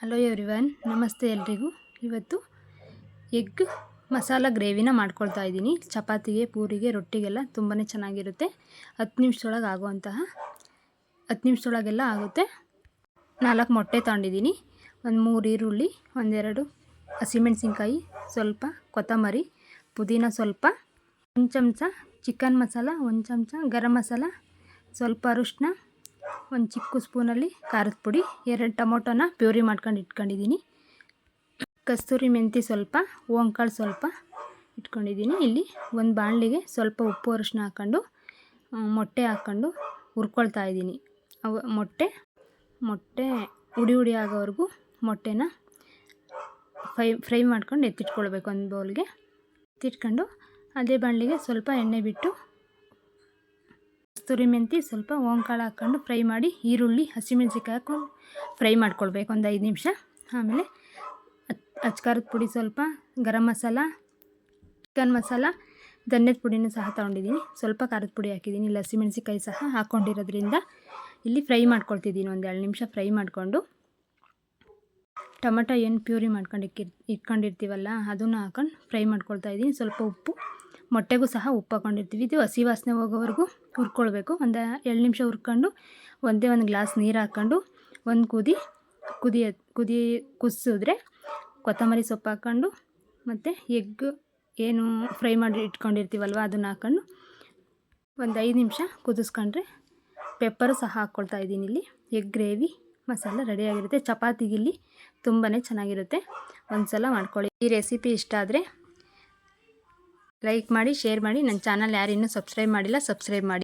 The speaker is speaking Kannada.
ಹಲೋ ಎವ್ರಿವನ್ ನಮಸ್ತೆ ಎಲ್ರಿಗೂ. ಇವತ್ತು ಎಗ್ ಮಸಾಲ ಗ್ರೇವಿನ ಮಾಡ್ಕೊಳ್ತಾ ಇದ್ದೀನಿ. ಚಪಾತಿಗೆ, ಪೂರಿಗೆ, ರೊಟ್ಟಿಗೆಲ್ಲ ತುಂಬಾ ಚೆನ್ನಾಗಿರುತ್ತೆ. ಹತ್ತು ನಿಮಿಷದೊಳಗೆ ಆಗುವಂತಹ, ಹತ್ತು ನಿಮಿಷದೊಳಗೆಲ್ಲ ಆಗುತ್ತೆ. ನಾಲ್ಕು ಮೊಟ್ಟೆ ತೊಗೊಂಡಿದ್ದೀನಿ. ಒಂದು ಮೂರು ಈರುಳ್ಳಿ, ಒಂದೆರಡು ಹಸಿಮೆಣ್ಸಿನ್ಕಾಯಿ, ಸ್ವಲ್ಪ ಕೊತ್ತಂಬರಿ, ಪುದೀನ ಸ್ವಲ್ಪ, ಒಂದು ಚಮಚ ಚಿಕನ್ ಮಸಾಲ, ಒಂದು ಚಮಚ ಗರಂ ಮಸಾಲ, ಸ್ವಲ್ಪ ಅರಿಶಿನ ಒಂದು ಚಿಕ್ಕ ಸ್ಪೂನಲ್ಲಿ ಖಾರದ ಪುಡಿ, ಎರಡು ಟೊಮೊಟೊನ ಪ್ಯೂರಿ ಮಾಡ್ಕೊಂಡು ಇಟ್ಕೊಂಡಿದ್ದೀನಿ. ಕಸ್ತೂರಿ ಮೆಂತಿ ಸ್ವಲ್ಪ, ಓಂಕಾಳು ಸ್ವಲ್ಪ ಇಟ್ಕೊಂಡಿದ್ದೀನಿ. ಇಲ್ಲಿ ಒಂದು ಬಾಣಲಿಗೆ ಸ್ವಲ್ಪ ಉಪ್ಪು ಅರಿಶಿನ ಹಾಕ್ಕೊಂಡು ಮೊಟ್ಟೆ ಹಾಕ್ಕೊಂಡು ಹುರ್ಕೊಳ್ತಾ ಇದ್ದೀನಿ. ಅವ, ಮೊಟ್ಟೆ ಮೊಟ್ಟೆ ಉಡಿ ಉಡಿ ಆಗೋವರೆಗೂ ಮೊಟ್ಟೆನ ಫ್ರೈ ಫ್ರೈ ಮಾಡ್ಕೊಂಡು ಎತ್ತಿಟ್ಕೊಳ್ಬೇಕು ಒಂದು ಬೌಲ್ಗೆ. ಎತ್ತಿಟ್ಕೊಂಡು ಅದೇ ಬಾಣಲಿಗೆ ಸ್ವಲ್ಪ ಎಣ್ಣೆ ಬಿಟ್ಟು ಕಸ್ತೂರಿ ಮೆಂತಿ ಸ್ವಲ್ಪ ಓಂಕಾಳು ಹಾಕ್ಕೊಂಡು ಫ್ರೈ ಮಾಡಿ ಈರುಳ್ಳಿ ಹಸಿಮೆಣ್ಸಿಕಾಯಿ ಹಾಕ್ಕೊಂಡು ಫ್ರೈ ಮಾಡ್ಕೊಳ್ಬೇಕು ಒಂದು ಐದು ನಿಮಿಷ. ಆಮೇಲೆ ಅಚ್ಕಾರದ ಪುಡಿ ಸ್ವಲ್ಪ, ಗರಂ ಮಸಾಲ, ಚಿಕನ್ ಮಸಾಲ, ಧನ್ಯದ ಪುಡಿನೂ ಸಹ ತೊಗೊಂಡಿದ್ದೀನಿ. ಸ್ವಲ್ಪ ಖಾರದ ಪುಡಿ ಹಾಕಿದ್ದೀನಿ, ಇಲ್ಲಿ ಹಸಿಮೆಣ್ಸಿನ್ಕಾಯಿ ಸಹ ಹಾಕ್ಕೊಂಡಿರೋದ್ರಿಂದ ಇಲ್ಲಿ ಫ್ರೈ ಮಾಡ್ಕೊಳ್ತಿದ್ದೀನಿ ಒಂದು ಎರಡು ನಿಮಿಷ ಫ್ರೈ ಮಾಡಿಕೊಂಡು. ಟೊಮೆಟೊ ಏನು ಪ್ಯೂರಿ ಮಾಡ್ಕೊಂಡು ಇಟ್ಕೊಂಡಿರ್ತೀವಲ್ಲ, ಅದನ್ನು ಹಾಕೊಂಡು ಫ್ರೈ ಮಾಡ್ಕೊಳ್ತಾ ಇದ್ದೀನಿ. ಸ್ವಲ್ಪ ಉಪ್ಪು ಮೊಟ್ಟೆಗೂ ಸಹ ಉಪ್ಪು ಹಾಕೊಂಡಿರ್ತೀವಿ ಇದು ಹಸಿ ವಾಸನೆ ಹೋಗೋವರೆಗೂ ಹುರ್ಕೊಳ್ಬೇಕು. ಒಂದು ಎರಡು ನಿಮಿಷ ಹುರ್ಕೊಂಡು ಒಂದೇ ಒಂದು ಗ್ಲಾಸ್ ನೀರು ಹಾಕ್ಕೊಂಡು ಒಂದು ಕುದಿ ಕುದಿಯ ಕುದಿ ಕುದಿಸಿದ್ರೆ ಕೊತ್ತಂಬರಿ ಸೊಪ್ಪು ಹಾಕ್ಕೊಂಡು ಮತ್ತು ಎಗ್ ಏನು ಫ್ರೈ ಮಾಡಿ ಇಟ್ಕೊಂಡಿರ್ತೀವಲ್ವ ಅದನ್ನು ಹಾಕ್ಕೊಂಡು ಒಂದು ಐದು ನಿಮಿಷ ಕುದಿಸ್ಕೊಂಡ್ರೆ ಪೆಪ್ಪರು ಸಹ ಹಾಕ್ಕೊಳ್ತಾ ಇದ್ದೀನಿ ಇಲ್ಲಿ. ಎಗ್ ಗ್ರೇವಿ ಮಸಾಲ ರೆಡಿಯಾಗಿರುತ್ತೆ ಚಪಾತಿಗಿಲ್ಲಿ ತುಂಬಾ ಚೆನ್ನಾಗಿರುತ್ತೆ. ಒಂದು ಸಲ ಮಾಡ್ಕೊಳ್ಳಿ. ಈ ರೆಸಿಪಿ ಇಷ್ಟ ಆದರೆ ಲೈಕ್ ಮಾಡಿ ಶೇರ್ ಮಾಡಿ. ನನ್ನ ಚಾನಲ್ ಯಾರು ಇನ್ನೂ ಸಬ್ಸ್ಕ್ರೈಬ್ ಮಾಡಿಲ್ಲ ಸಬ್ಸ್ಕ್ರೈಬ್ ಮಾಡಿ.